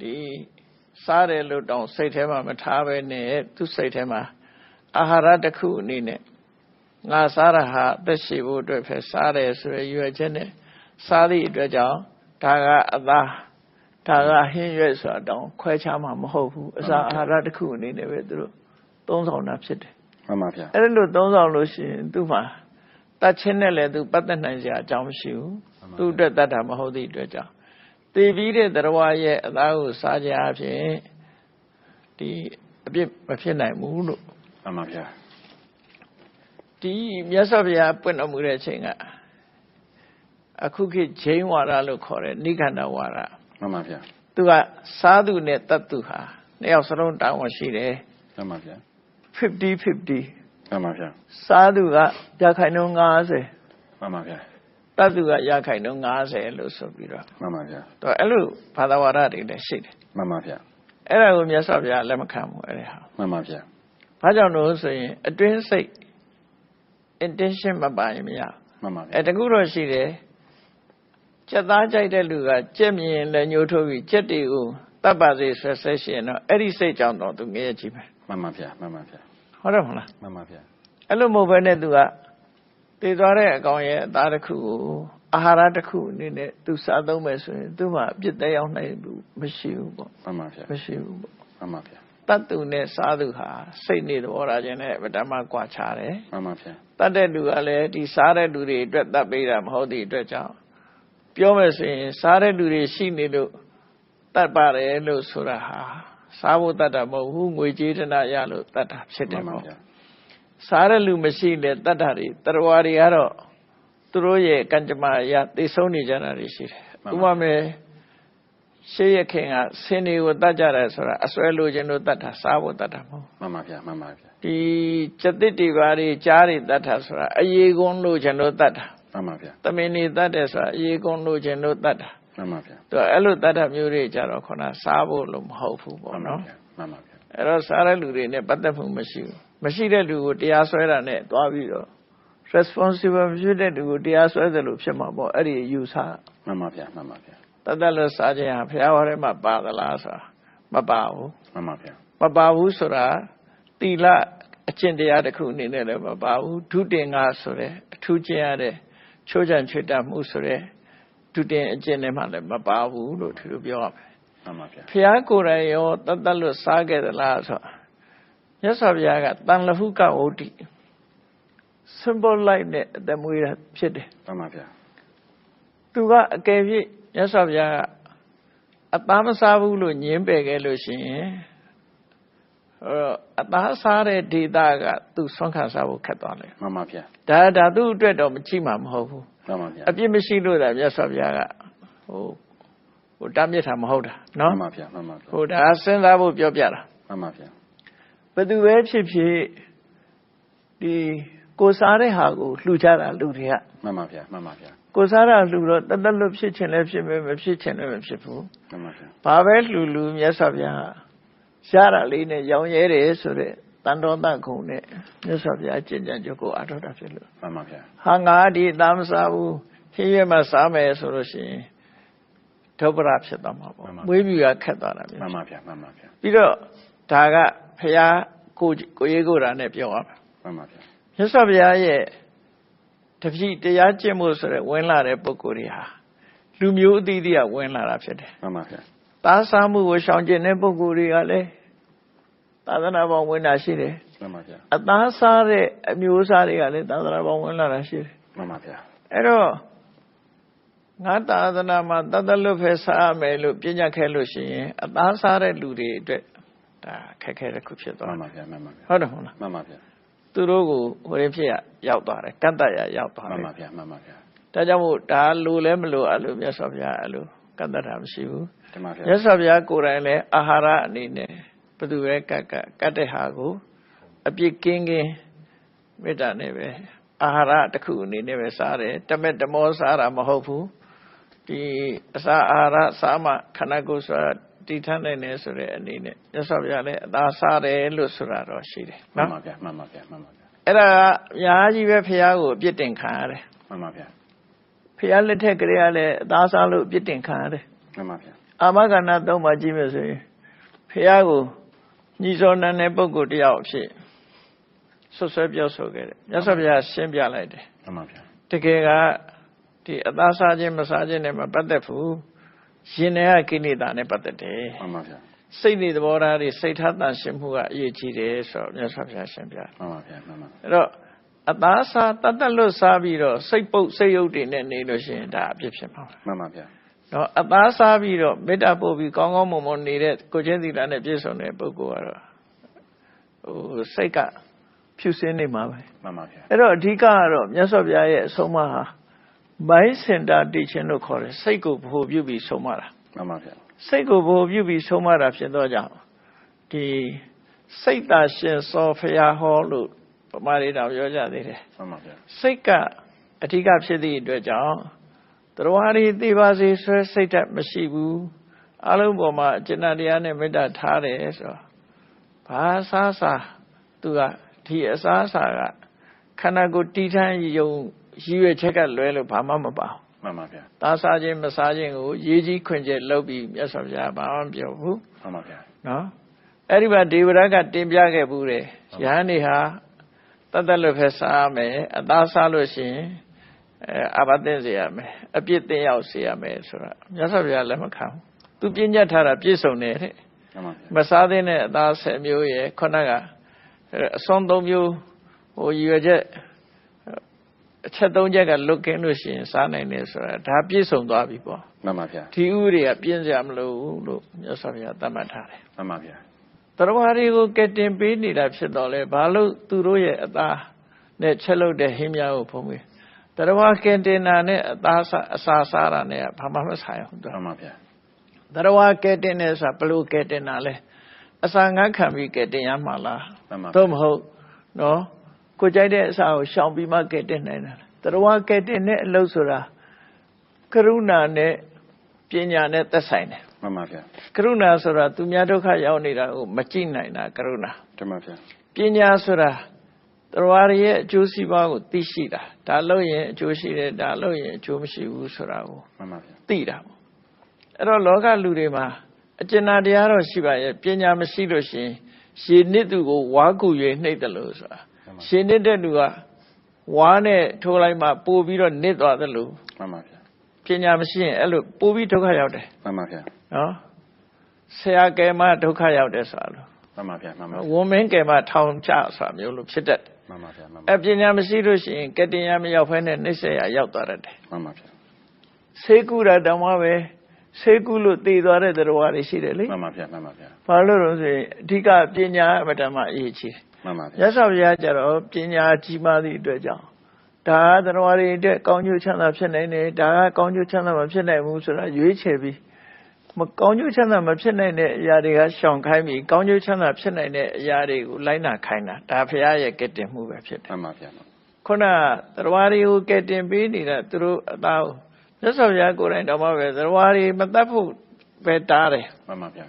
ဒီစားတယ်လို့တောင်စိတ်ထဲမှာမထားပဲနဲ့သူစိတ်ထဲမှာအာဟာရတစ်ခုအနေနဲ့ငါစားတာဟာအသက်ရှိဖို့အတွက်ပဲစားတယ်ဆိုရရွယ်ချက်နဲ့ စားသည့်အတွက်ကြောင့်ဒါကအသားဒါကဟင်းရွက်ဆိုတာတောင်ခွဲခြားမှာမဟုတ်ဘူးအစာအာဟာရတစ်ခုအနေနဲ့ပဲသူတို့သုံးဆောင်တာဖြစ်တယ်မှန်ပါဗျာအဲ့လိုသုံးဆောင်လို့ရှိရင်သူ့မှာတတ်ချင်းနဲ့လည်းသူပတ်သက်နိုင်စရာအကြောင်းမရှိဘူးသူ့အတွက်တတ်တာမဟုတ်သည့်အတွက်ကြောင့်တည်ပြီးတဲ့တရားရဲ့အသားကိုစားကြအဖြစ်ဒီအပြစ်မဖြစ်နိုင်ဘူးလို့မှန်ပါဗျာဒီမြတ်စွာဘုရားပွင့်တော်မူတဲ့အချိန်က အခုခေတ်ဂျိန်းဝါဒလို့ခေါ်တဲ့နိခန္ဓဝါဒမှန်ပါဗျာသူကစားသူနဲ့တတ်သူဟာနှစ်ယောက်စလုံးတောင်းဝန်ရှိတယ်မှန်ပါဗျာ50 50မှန်ပါဗျာစားသူကရခိုင်နှုန်း90မှန်ပါဗျာတတ်သူကရခိုင်နှုန်း90လို့ဆိုပြီးတော့မှန်ပါဗျာတော့အဲ့လိုဘာသာဝါဒတွေလည်းရှိတယ်မှန်ပါဗျာအဲ့ဒါကိုမြတ်စွာဘုရားလက်မခံဘူးအဲ့ဒါဟာမှန်ပါဗျာဘာကြောင့်လို့ဆိုရင်အတွင်းစိတ် intention မပါရင်မရဘူးမှန်ပါဗျာအဲတကူတော့ရှိတယ် ကြက်သားကြိုက်တဲ့လူကကြက်မြင်လည်းညှိုးထုတ်ပြီးကြက်တွေကိုတတ်ပါစေဆွဲဆွဲရှင်တော့အဲ့ဒီစိတ်ကြောင့်တော့သူငရဲကြည့်မယ်မှန်ပါဗျာမှန်ပါဗျာဟုတ်တယ်မဟုတ်လားမှန်ပါဗျာအဲ့လိုမဟုတ်ဘဲနဲ့သူကတည်သွားတဲ့အကောင်ရဲ့အသားတစ်ခုကိုအာဟာရတစ်ခုအနေနဲ့သူစားသုံးမယ်ဆိုရင်သူ့မှာအပြစ်သက်ရောက်နိုင်ဘူးမရှိဘူးပေါ့မှန်ပါဗျာမရှိဘူးပေါ့မှန်ပါဗျာတတ်သူနဲ့စားသူဟာစိတ်နေသဘောထားခြင်းနဲ့ဗတ္တမကွာခြားတယ်မှန်ပါဗျာတတ်တဲ့လူကလည်းဒီစားတဲ့လူတွေအတွက်တတ်ပေးတာမဟုတ်သည့်အတွက်ကြောင့် ပြောမယ်ဆိုရင် စားတဲ့လူတွေရှိနေလို့တတ်ပါတယ်လို့ဆိုတာဟာစားဖို့တတ်တာမဟုတ်ဘူးငွေကြေးတနာရလို့တတ်တာဖြစ်တယ်မှန်ပါပေါ့ဗျာစားတဲ့လူမရှိလေတတ်တာတွေတရဝါတွေကတော့သူတို့ရဲ့ကံကြမ္မာအရသိဆုံးနေကြတာတွေရှိတယ်ဥပမာရှေးရခင်ကဆင်းတွေကိုတတ်ကြတယ်ဆိုတာအစွဲလိုခြင်းလို့တတ်တာစားဖို့တတ်တာမဟုတ်မှန်ပါဗျာမှန်ပါဗျာဒီစက်တစ်တွေဘာတွေကြားတွေတတ်တာဆိုတာအရေးကုန်းလို့ခြင်းလို့တတ်တာ မှန်ပါဗျာသမင်နေတတ်တယ်ဆိုတာအရေးကုန်းလို့ခြင်းလို့တတ်တာမှန်ပါဗျာသူကအဲ့လိုတတ်တာမျိုးတွေကြတော့ခုနစားဖို့လို့မဟုတ်ဘူးပေါ့နော်မှန်ပါဗျာအဲ့တော့စားတဲ့လူတွေနဲ့ပတ်သက်မှုမရှိဘူးမရှိတဲ့လူကိုတရားစွဲတာနဲ့တွားပြီးတော့ responsible ဖြစ်တဲ့လူကိုတရားစွဲတယ်လို့ဖြစ်မှာပေါ့အဲ့ဒီယူဆမှန်ပါဗျာမှန်ပါဗျာတတ်တလို့စားခြင်းဟာဘုရားဟောထဲမှာပါသလားဆိုတာမပါဘူးမှန်ပါဗျာမပါဘူးဆိုတာတီလအကျင့်တရားတစ်ခုအနေနဲ့လည်းမပါဘူးဒုတင်ငါဆိုတဲ့အထူးကျင့်ရတဲ့ ချိုးချံချွေတတ်မှုဆိုတဲ့ဒုတင်အကျင့်တွေမှလည်းမပါဘူးလို့သူတို့ပြောရမယ်မှန်ပါဗျာဘုရားကိုယ်တိုင်ရောတတ်တတ်လို့စားခဲ့သလားဆိုတော့မြတ်စွာဘုရားကတန်လဟုကဝုဒ္ဓိ symbol light နဲ့အသက်မွေးတာဖြစ်တယ်မှန်ပါဗျာသူကအကယ်၍မြတ်စွာဘုရားကအသားမစားဘူးလို့ညင်းပယ်ခဲ့လို့ရှိရင် အဲအသားစားတဲ့ဒေတာကသူဆွမ်းခံစားဖို့ခက်သွားတယ်မှန်ပါဗျာဒါဒါသူ့အတွက်တော့မကြည့်မှာမဟုတ်ဘူးမှန်ပါဗျာအပြစ်မရှိလို့ဒါမြတ်စွာဘုရားကဟိုဟိုတားမြစ်တာမဟုတ်တာမှနော်န်ပါဗျာမှန်ပါဗျာဟိုဒါစဉ်းစားဖို့ပြောပြတာမှန်ပါဗျာဘယ်သူပဲဖြစ်ဖြစ်ဒီကိုစားတဲ့ဟာကိုလှူကြတာလူတွေကမှန်ပါဗျာမှန်ပါဗျာကိုစားတာလှူတော့တသက်လွတ်ဖြစ်ခြင်းလည်းဖြစ်မယ်မဖြစ်ခြင်းလည်းမဖြစ်ဘူးမှန်ပါဗျာဘာပဲလှူလှူမြတ်စွာဘုရား ရတာလေးနဲ့ရောင်ရဲတယ်ဆိုတဲ့တန်တော်တန်ခုံနဲ့မြတ်စွာဘုရားကျင့်ကြံကြုတ်ကိုအားထုတ်တာဖြစ်လို့မှန်ပါဗျာဟာငါဒီအသားမစားဘူးခင်းရွက်မှစားမယ်ဆိုလို့ရှိရင်ဒုပ္ပရဖြစ်သွားမှာပေါ့မွေးမြူရခက်သွားတာမြတ်မှန်စွာပါဗျာမှန်ပါဗျာပြီးတော့ဒါကဘုရားကိုကိုရေးကိုယ်တာနဲ့ပြောရမှာမှန်ပါဗျာမြတ်စွာဘုရားရဲ့တပည့်တရားကျင့်ဖို့ဆိုတဲ့ဝင်လာတဲ့ပုဂ္ဂိုလ်တွေဟာလူမျိုးအသီးသီးကဝင်လာတာဖြစ်တယ်မှန်ပါဗျာ။သားစားမှုကိုရှောင်ကျင်တဲ့ပုဂ္ဂိုလ်တွေကလည်း သာသနာပေါင်းဝင်တာရှိတယ်မှန်ပါဗျာအသားစားတဲ့အမျိုးအစားတွေကလည်းသာသနာပေါင်းဝင်လာတာရှိတယ်မှန်ပါဗျာအဲ့တော့ငါသာသနာမှာတတ်တလွတ်ဖဲစားရမယ်လို့ပြညတ်ခဲ့လို့ရှိရင်အသားစားတဲ့လူတွေအတွက်ဒါခက်ခဲတစ်ခုဖြစ်မှသွားန်တယ်ပါဗျာမှန်ပါဗျာဟုတ်တယ်မဟုတ်လားမှန်ပါဗျာသူတို့ကိုဟိုရင်းဖြစ်ရရောက်သွားတယ်ကန့်တတ်ရရောက်သွားမှတယ်န်ပါဗျာမှန်ပါဗျာဒါကြောင့်မို့ဒါလိုလဲမလိုအဲ့လိုမြတ်စွာဘုရားအဲ့လိုကန့်တတ်တာမရှိဘူးတမန်ဗျာမြတ်စွာဘုရားကိုယ်တိုင်လည်းအာဟာရအနေနဲ့ ဘယ်သူပဲကတ်ကတ်ကတ်တဲ့ဟာကိုအပြစ်ကင်းကင်းမေတ္တာနဲ့ပဲအာဟာရတစ်ခုအနေနဲ့ပဲစားတယ်တမက်တမောစားတာမဟုတ်ဘူးဒီအစာအာဟာရစားမှခန္ဓာကိုယ်ဆိုတာတည်ထမ်းနိုင်တယ်ဆိုတဲ့အနေနဲ့မြတ်စွာဘုရားလည်းအသာစားတယ်လို့ဆိုတာတော့ရှိတယ်မှန်နော်ပါဗျာမှန်ပါဗျာမှန်ပါဗျာအဲ့ဒါကအများကြီးပဲဘုရားကိုအပြစ်တင်ခံရတယ်မှန်ပါဗျာဘုရားလက်ထက်ကလေးကလည်းအသာစားလို့အပြစ်တင်ခံရတယ်မှန်ပါဗျာအာမကဏသုံးပါကြည့်မယ်ဆိုရင်ဖះကို ညီစောနန်းတဲ့ပုဂ္ဂိုလ်တယောက်အဖြစ်ဆွဆွဲပြောဆိုခဲ့တယ်မြတ်စွာဘုရားရှင်းပြလိုက်တယ်မှန်ပါဗျာတကယ်ကဒီအသားစားခြင်းမစားခြင်းနဲ့မပတ်သက်ဘူးရှင်တဲ့ကိလေသာနဲ့ပတ်သက်တယ်မှန်ပါဗျာစိတ်နေသဘောထားတွေစိတ်ထားတန်ရှင်းမှုကအရေးကြီးတယ်ဆိုတော့မြတ်စွာဘုရားရှင်းပြတယ်မှန်ပါဗျာမှန်ပါအဲ့တော့အသားစားတတ်တတ်လွတ်စားပြီးတော့စိတ်ပုတ်စိတ်ယုတ်တွေနဲ့နေလို့ရှိရင်ဒါအပြစ်ဖြစ်မှာပါမှန်ပါဗျာ နော်အသားစားပြီးတော့မေတ္တာပို့ပြီးကောင်းကောင်းမွန်မွန်နေတဲ့ကိုချင်းသီလနဲ့ပြည့်စုံတဲ့ပုဂ္ဂိုလ်ကတော့ဟိုစိတ်ကဖြူစင်းနေမှာပဲမှန်ပါဗျာအဲ့တော့အဓိကကတော့မြတ်စွာဘုရားရဲ့အဆုံးအမဟာ mind center teaching လို့ခေါ်တယ်စိတ်ကိုဗဟိုပြုပြီးဆုံးမတာမှန်ပါဗျာစိတ်ကိုဗဟိုပြုပြီးဆုံးမတာဖြစ်တော့ကြောင့်ဒီစိတ်သာရှင်စောဖရာဟောလို့ပမာရီတော်ပြောကြသေးတယ်မှန်ပါဗျာစိတ်ကအဓိကဖြစ်သည့်အတွက်ကြောင့် တရားရီသိပါစေဆွဲစိတ်ဓာတ်မရှိဘူးအလုံးပေါ်မှာအကျဉ်းတရားနဲ့မေတ္တာထားတယ်ဆိုတော့ဘာစားစားသူကဒီအစားအစာကခန္ဓာကိုယ်တီးထမ်းယုံရည်ရွယ်ချက်ကလွဲလို့ဘာမှမပါဘူးမှန်ပါဗျာသားစားခြင်းမစားခြင်းကိုရေးကြီးခွင့်ကျက်လုပ်ပြီးမြတ်စွာဘုရားဘာမှမပြောဘူးမှန်ပါဗျာနော်အဲ့ဒီမှာဒေဝရကတင်ပြခဲ့ဘူးတယ်ယဟန်နေဟာတတ်တတ်လို့ဖက်စားရမယ်အသားစားလို့ရှိရင် အဲအဘသိစေရမယ်အပြစ်သိရောက်စေရမယ်ဆိုတာမြတ်စွာဘုရားလက်မခံဘူးသူပြညတ်ထားတာပြည့်စုံတယ်တဲ့မှန်ပါဗျာမစားသင့်တဲ့အသားဆယ်မျိုးရဲ့ခုနကအစွန်းသုံးမျိုးဟိုရည်ရွယ်ချက်အချက်သုံးချက်ကလွတ်ကင်းလို့ရှိရင်စားနိုင်တယ်ဆိုတာဒါပြည့်စုံသွားပြီပေါ့မှန်ပါဗျာဒီဥပဒေကပြင်းစရာမလိုဘူးလို့မြတ်စွာဘုရားသတ်မှတ်ထားတယ်မှန်ပါဗျာတရားတွေကိုကက်တင်ပေးနေတာဖြစ်တော့လေဘာလို့သူတို့ရဲ့အသားနဲ့ချက်လုပ်တဲ့ဟင်းများကိုဖုံးပြီး တရားကက်တင်တာနဲ့အသားစားအစာစားတာနဲ့ဘာမှမဆိုင်ဘူးသူမှန်ပါဗျာတရားကက်တင်နေဆိုဘလို့ကက်တင်တာလဲအစာငတ်ခံပြီးကက်တင်ရမှာလားမှန်ပါသို့မဟုတ်နော်ကိုကြိုက်တဲ့အစာကိုရှောင်ပြီးမှကက်တင်နိုင်တာတရားကက်တင်တဲ့အလုပ်ဆိုတာကရုဏာနဲ့ပညာနဲ့သက်ဆိုင်တယ်မှန်ပါဗျာကရုဏာဆိုတာသူများဒုက္ခရောက်နေတာကိုမကြည့်နိုင်တာကရုဏာတမန်ဗျာပညာဆိုတာ တရားရဲ့အကျိုးစီးပွားကိုသိရှိတာဒါလို့ရင်အကျိုးရှိတယ်ဒါလို့ရင်အကျိုးမရှိဘူးဆိုတာကိုမှန်ပါဗျာသိတာပေါ့အဲ့တော့လောကလူတွေမှာအကျဉ်းတရားတော့ရှိပါရဲ့ပညာမရှိလို့ရှိရင်ရှင်နစ်သူကိုဝါကူ၍နှိမ့်တယ်လို့ဆိုတာရှင်နစ်တဲ့လူကဝါနဲ့ထိုးလိုက်မှပို့ပြီးတော့နစ်သွားတယ်လို့မှန်ပါဗျာပညာမရှိရင်အဲ့လိုပို့ပြီးဒုက္ခရောက်တယ်မှန်ပါဗျာနော်ဆရာကယ်မှဒုက္ခရောက်တယ်ဆိုတာလို့မှန်ပါဗျာမှန်ပါဝုံမင်းကယ်မှထောင်ချဆိုတာမျိုးလို့ဖြစ်တတ်တယ် မှန်ပါဗျာမှန်ပါအပညာမရှိလို့ရှိရင်ကတဉာမရောက်ဖဲနဲ့နှိစ္စရရောက်သွားတတ်တယ်မှန်ပါဗျာဆေးကုတာတောင်မှပဲဆေးကုလို့တည်သွားတဲ့တရားတွေရှိတယ်လေမှန်ပါဗျာမှန်ပါဗျာဘာလို့လဲဆိုရင်အဓိကပညာအမတ္တမအရေးကြီးတယ်မှန်ပါရဗျာသော်ဘုရားကျတော့ပညာကြီးမားသည့်အတွက်ကြောင့်ဒါကတရားတွေအတွက်ကောင်းကျိုးချမ်းသာဖြစ်နိုင်တယ်ဒါကကောင်းကျိုးချမ်းသာမဖြစ်နိုင်ဘူးဆိုတာရွေးချယ်ပြီး မကောင်းကျိုးချမ်းသာမဖြစ်နိုင်တဲ့အရာတွေကရှောင်ခိုင်းပြီးကောင်းကျိုးချမ်းသာဖြစ်နိုင်တဲ့အရာတွေကိုလိုက်နာခိုင်းတာဒါဘုရားရဲ့ကတည်မှုပဲဖြစ်တယ်မှန်ပါဗျာခုနတရားတွေကိုကဲတင်ပေးနေတာသူတို့အသားကိုမြတ်စွာဘုရားကိုယ်တိုင်တော်မှပဲတရားတွေမတတ်ဖို့ပဲတားတယ်မှန်ပါဗျာ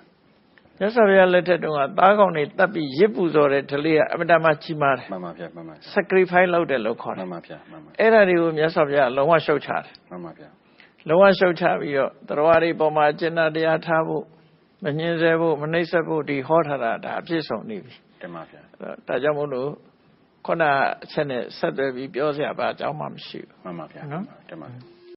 မြတ်စွာဘုရားလက်ထက်တုန်းကသားကောင်တွေတတ်ပြီးရစ်ပူစော်တဲ့ဓလေကအမတမကြီးမားတယ်မှန်ပါဗျာမှန်ပါ sacrifice လုပ်တယ်လို့ခေါ်တမှယ်န်ပါဗျာမှန်ပါအဲ့ဒါတွေကိုမြတ်စွာဘုရားလုံးဝရှုတ်ချတယ်မှန်ပါဗျာ လုံးဝရှုတ်ချပြီးတော့တရားတွေပေါ်မှာကျင့်တာတရားထားဖို့မငြင်းဆဲဖို့မနှိပ်စက်ဖို့ဒီဟောထားတာဒါအပြည့်စုံနေပြီတမန်ဗျာအဲ့တော့ဒါကြောင့်မို့လို့ခုနအချက်နဲ့ဆက်သွယ်ပြီးပြောစရာဘာအကြောင်းမှမရှိဘူးမှန်ပါဗျာနော်တမန်